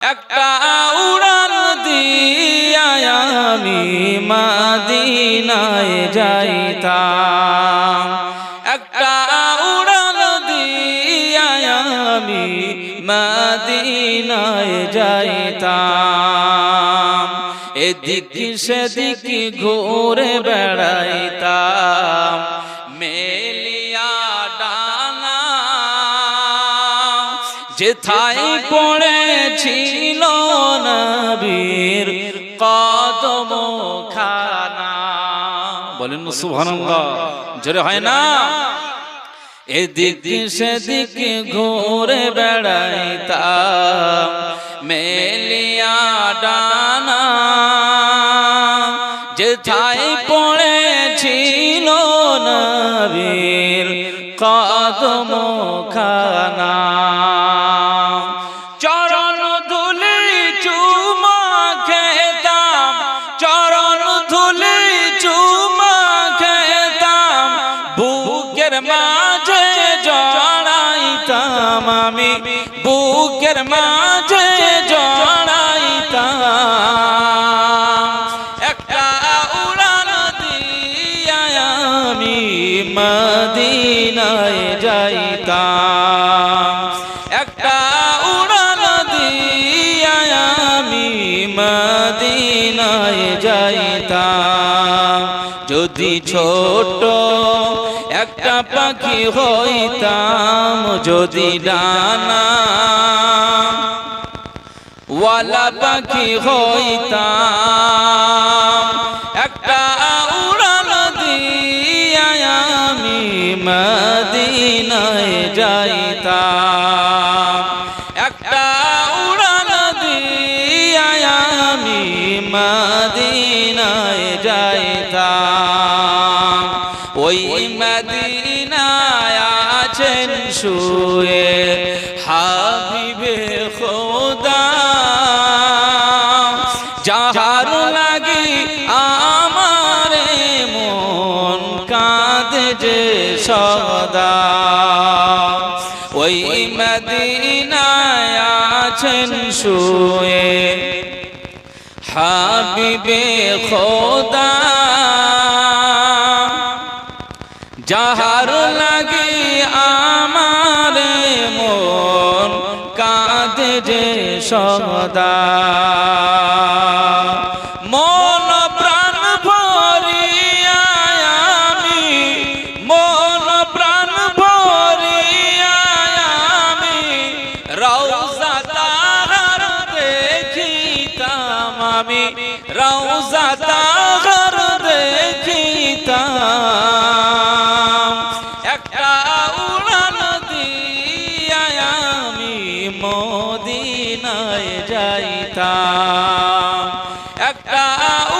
একটা উড়ান দিয়া আমি মাদিনায় যাইতাম। একটা উড়ান দিয়া আমি মাদিনায় যাইতাম। এদিক সেদিক ঘুরে বেড়াইতাম। যেথায় পড়েছিল নবীর কদম খানা বলেন সুবহানাল্লাহ। জোরে হয় না? এদিক সেদিক ঘুরে বেড়াইতাম। মেলিয়া ডানা। যেথায় পড়েছিল নবীর কদম খানা বুকের মাঝে জড়াইতাম আমি, বুকের মাঝে জড়াইতাম। একটা উড়ান দিয়া আমি মদিনায় যাইতাম। একটা উড়ান দিয়া আমি মদিনায় যাইতাম। যদি ছোট পাখি হইতাম যদি ডানা। ওয়ালা পাখি হইতাম। একটা উড়াল দিয়া আমি মদিনায় যাইতাম। একটা উড়াল দিয়া আমি শুয়ে, হাবিবে খোদা, যাহার লাগি আমার মন কাঁদে যে সদা। ওই মদিনায় আছেন শুয়ে, হাবিবে খোদা, যাহার সদা। মন প্রাণ ভরিয়া মন প্রাণ ভরিয়া আমি রৌজা দেখিতাম আমি রৌজা দেখিতাম। একটা উড়ান আমি মদিনায় যাইতাম। একটা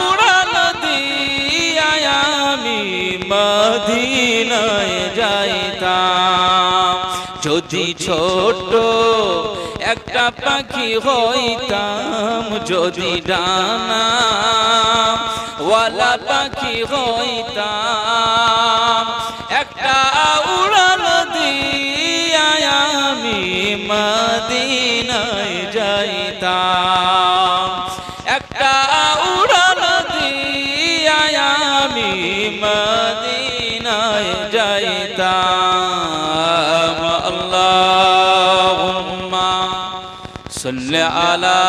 উড়ান দিয়া আমি মদিনায় যাইতাম। যদি ছোট একটা পাখি হইতাম, যদি ডানা ওয়ালা পাখি হইতাম, একটা اللهم صل على